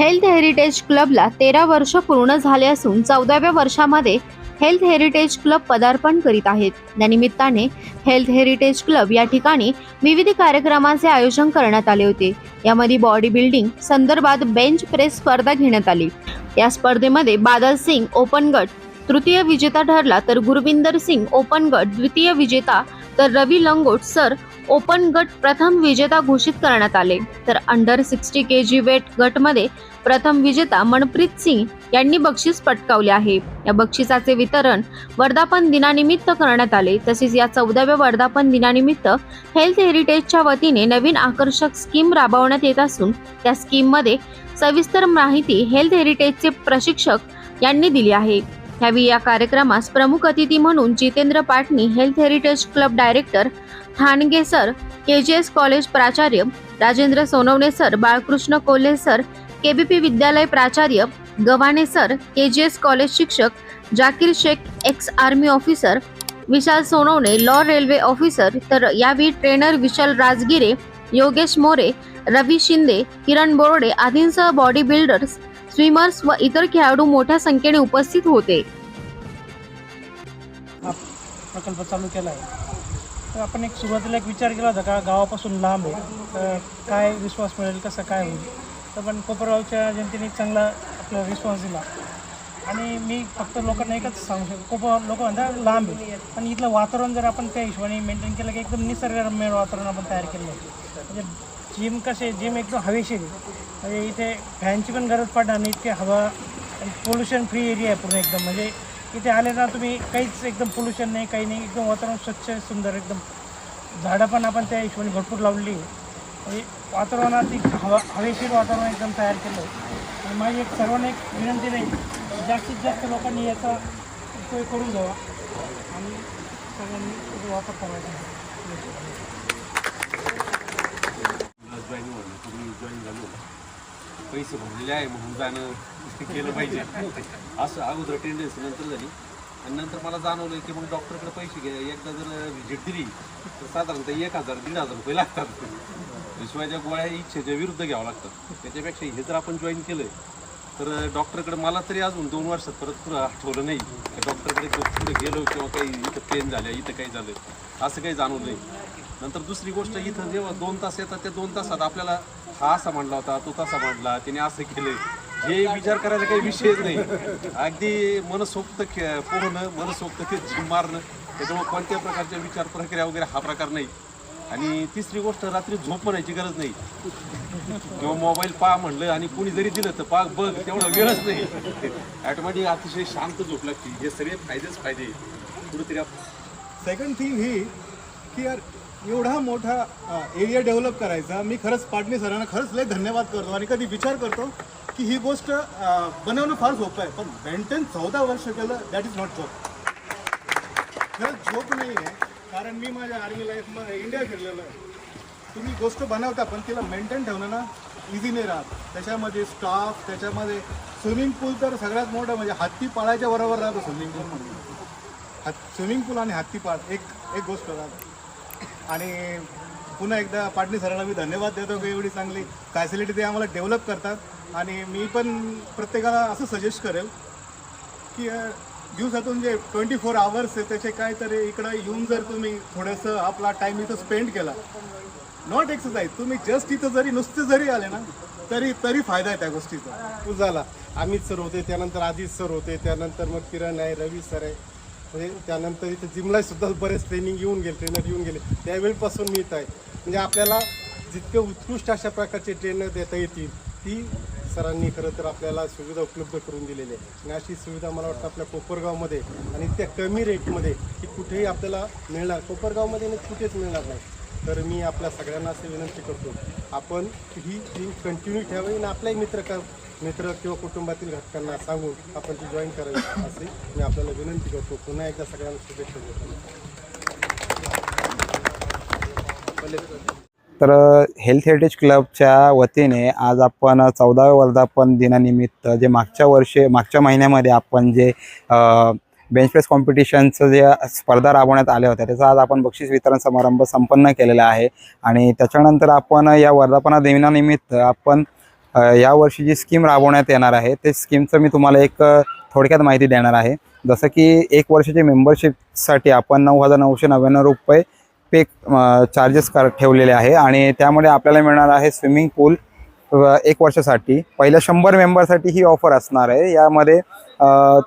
Health heritage क्लबला तेरा वर्ष पूर्ण झाले असून चौदाव्या वर्षामध्ये हेल्थ हेरिटेज क्लब पदार्पण करीत आहेत. या निमित्ताने हेल्थ हेरिटेज क्लब या ठिकाणी विविध कार्यक्रमाचे आयोजन करण्यात आले होते. यामध्ये बॉडी बिल्डिंग संदर्भात बेंच प्रेस स्पर्धा घेण्यात आली. या स्पर्धेमध्ये बादल सिंग ओपन गट तृतीय विजेता ठरला तर गुरविंदर सिंग ओपन गट द्वितीय विजेता तर रवी लंगोट सर ओपन गट प्रथम विजेता घोषित करण्यात आले. तर under sixty K G weight गटमध्ये प्रथम विजेता मनप्रीत सिंग यांनी बक्षीस पटकावले आहे. या बक्षिसाचे वितरण वर्धापन दिनानिमित्त करण्यात आले. तसेच या चौदाव्या वर्धापन दिनानिमित्त हेल्थ हेरिटेजच्या वतीने नवीन आकर्षक स्कीम राबवण्यात येत असून त्या स्कीममध्ये सविस्तर माहिती हेल्थ हेरिटेजचे प्रशिक्षक यांनी दिली आहे. यावेळी या कार्यक्रमास प्रमुख अतिथी म्हणून Jitendra Patni health heritage club director Thange sir K G S college प्राचार्य Rajendra Sonawane sir Balkrishna Kolhe sir KBP विद्यालय प्राचार्य Gavhane sir K G S college शिक्षक Zakir Shaikh ex army officer Vishal Sonawane law railway officer तर यावेळी trainer Vishal Rajgire Yogesh More Ravi Shinde Kiran Borde आदींसह body builders swimmers व इतर खेळाडू मोठ्या संख्येने उपस्थित होते. हा प्रकल्प चालू केला आहे. तर आपण एक सुरुवातीला एक विचार केला होता का गावापासून लांब आहे. तर काय विश्वास मिळेल कसं काय होईल? तर पण कोपरगावच्या जनतेने एक चांगला आपला रिस्पॉन्स दिला. आणि मी फक्त लोकांना एकच सांगू शकतो. कोपर लोक म्हणतात लांब आहे. पण इथलं वातावरण जर आपण त्या हिशोबाने मेंटेन केलं की एकदम निसर्गरम्य वातावरण आपण तयार केलं आहे. म्हणजे जिम कसे जिम एकदम हवेशीर आहे. म्हणजे इथे फॅनची पण गरज पडणार नाही, इतके हवा पोल्युशन फ्री एरिया आहे पूर्ण एकदम. म्हणजे इथे आले ना तुम्ही, काहीच एकदम पोल्युशन नाही, काही नाही, एकदम वातावरण स्वच्छ सुंदर एकदम. झाडं पण आपण त्या हिशोबाने भरपूर लावली म्हणजे वातावरणात एक हवा, हवेशीर वातावरण एकदम तयार केलं आणि माझी एक सर्वांना एक विनंती नाही जास्तीत जास्त लोकांनी याचा उपयोग करून घ्यावा. आणि सगळ्यांनी त्याचा वापर करायचा जॉईन झालो. पैसे भरलेले आहे म्हणून जाणं केलं पाहिजे. असं अगोदर टेंडन्सी नंतर झाली. आणि नंतर मला जाणवलं की मग डॉक्टरकडे पैसे घ्या एकदा जर व्हिजिट दिली तर साधारणतः एक हजार दीड हजार रुपये लागतात. शिवाय त्या गोळ्या इच्छेच्या विरुद्ध घ्यावं लागतात त्याच्यापेक्षा हे जर आपण जॉईन केलं तर डॉक्टरकडे मला तरी अजून दोन वर्षात परत आठवलं नाही. की डॉक्टरकडे पुढे गेलो किंवा काही इथं पेन झाल्या इथं काही झालं. असं काही जाणवलं नाही नंतर दुसरी गोष्ट इथं जेव्हा दोन तास येतात त्या दोन तासात आपल्याला हा असा मांडला होता तो तसा मांडला तिने असं केलं. हे विचार करायचा काही विषयच नाही. अगदी मनसोक्त खे पोहणं मनसोक्त ते जिम मारणं त्याच्यामुळे कोणत्या प्रकारच्या विचार प्रक्रिया वगैरे हा प्रकार नाही. आणि तिसरी गोष्ट रात्री झोप म्हणायची गरज नाही. किंवा मोबाईल पहा म्हणलं आणि कुणी जरी दिलं तर पा बघ तेवढा वेळच नाही. ॲटोमॅटिक अतिशय शांत झोप लागते. हे सगळे फायदेच फायदे. कुठेतरी आप- सेकंड थिंग ही की यार एवढा मोठा एरिया डेव्हलप करायचा. मी खरंच पाटणी सरांना खरंच लय धन्यवाद करतो आणि कधी विचार करतो की ही गोष्ट बनवणं फार सोपं आहे. पण मेंटेन चौदा वर्ष केलं दॅट इज नॉट जॉब खरंच झोप नाही आहे कारण मी माझ्या आर्मी लाईफमध्ये इंडिया फिरलेलो आहे. तुम्ही गोष्ट बनवता पण तिला मेंटेन ठेवणं ना इझी नाही राहत. त्याच्यामध्ये स्टाफ त्याच्यामध्ये स्विमिंग पूल तर सगळ्यात मोठं म्हणजे हत्ती पाळायच्या बरोबर राहतो स्विमिंग पूल म्हणजे हात स्विमिंग पूल आणि हत्तीपाळ एक एक गोष्ट राहते. आणि पुन्हा एकदा पाटणी सरांना मी धन्यवाद देतो की एवढी चांगली फॅसिलिटी ते आम्हाला डेव्हलप करतात. आणि मी पण प्रत्येकाला असं सजेस्ट करेल की दिवसातून जे ट्वेंटी फोर आवर्स आहे त्याचे काय तरी इकडं येऊन जर तुम्ही थोडंसं आपला टाईम इथं स्पेंड केला. नॉट एक्सरसाइज तुम्ही जस्ट इथं जरी नुसते जरी आले ना तरी तरी फायदा आहे त्या गोष्टीचा. तू झाला. अमित सर होते त्यानंतर आदित सर होते त्यानंतर मग किरण आहे रवी सर आहे. म्हणजे त्यानंतर इथे जिमला सुद्धा बरेच ट्रेनिंग येऊन गेले ट्रेनर येऊन गेले. त्यावेळीपासून मी इथं आहे. म्हणजे आपल्याला जितके उत्कृष्ट अशा प्रकारचे ट्रेनर देता येतील ती सरांनी खरं तर आपल्याला सुविधा उपलब्ध करून दिलेली आहे. आणि अशी सुविधा मला वाटतं आपल्या कोपरगावमध्ये आणि त्या कमी रेटमध्ये की कुठेही आपल्याला मिळणार. कोपरगावमध्ये कुठेच मिळणार नाही. तर मी आपल्या सगळ्यांना असे विनंती करतो. आपण ही टीम कंटिन्यू ठेवावी आणि आपल्याही मित्र का मित्र किंवा कुटुंबातील घटकांना सांगून आपण ती जॉईन करावी असे मी आपल्याला विनंती करतो. पुन्हा एकदा सगळ्यांना शुभेच्छा देतो. तर हेल्थ हेरिटेज क्लबच्या वतीने आज आपण चौदाव्या वर्धापन दिनानिमित्त जे मागच्या वर्षी मागच्या महिन्यामध्ये आपण जे बेंच प्रेस कॉम्पिटिशनचं जे स्पर्धा राबवण्यात आल्या होत्या त्याचा आज आपण बक्षीस वितरण समारंभ संपन्न केलेला आहे. आणि त्याच्यानंतर आपण या वर्धापना दिनानिमित्त आपण यावर्षी जी स्कीम राबवण्यात येणार आहे ते स्कीमचं मी तुम्हाला एक थोडक्यात माहिती देणार आहे. जसं की एक वर्षाची मेंबरशिपसाठी आपण नऊ हजार नऊशे नव्याण्णव रुपये पे चार्जेस कर ठेवलेले आहे. आणि त्यामुळे आपल्याला मिळणार आहे स्विमिंग पूल एक वर्षासाठी. पहिल्या शंभर मेंबरसाठी ही ऑफर असणार आहे. यामध्ये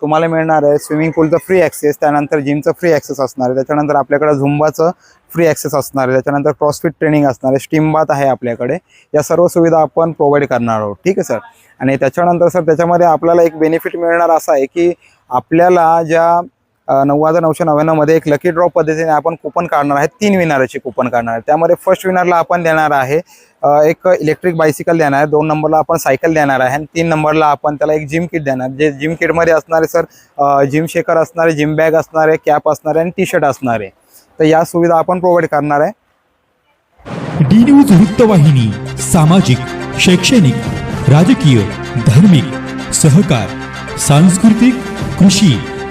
तुम्हाला मिळणार आहे स्विमिंग पूलचं फ्री ॲक्सेस त्यानंतर जिमचं फ्री ॲक्सेस असणार आहे. त्याच्यानंतर आपल्याकडं झुंबाचं फ्री ॲक्सेस असणार आहे. त्याच्यानंतर क्रॉसफिट ट्रेनिंग असणार आहे. स्टीम बाथ आहे आपल्याकडे. या सर्व सुविधा आपण प्रोव्हाइड करणार आहोत. ठीक आहे सर आणि त्याच्यानंतर सर त्याच्यामध्ये आपल्याला एक बेनिफिट मिळणार असा आहे की आपल्याला ज्या नऊ हजार नऊशे नव्याण्णवमध्ये एक लकी ड्रॉ पद्धतीने आपण कुपन काढणार आहे. तीन विनरची कुपन काढणार आहे. त्यामध्ये फर्स्ट विनरला आपण देणार आहे एक इलेक्ट्रिक बायसिकल देणार आहे. दोन नंबरला आपण सायकल देणार आहे. आणि तीन नंबरला आपण त्याला एक जिम किट देणार. जे जिम किटमध्ये असणारे सर जिम शेकर असणारे जिम बॅग असणारे कॅप असणारे आणि टी शर्ट असणारे. तर या सुविधा आपण प्रोव्हाइड करणार आहे. डी न्यूज वृत्तवाहिनी सामाजिक शैक्षणिक राजकीय धार्मिक सहकार सांस्कृतिक कृषी.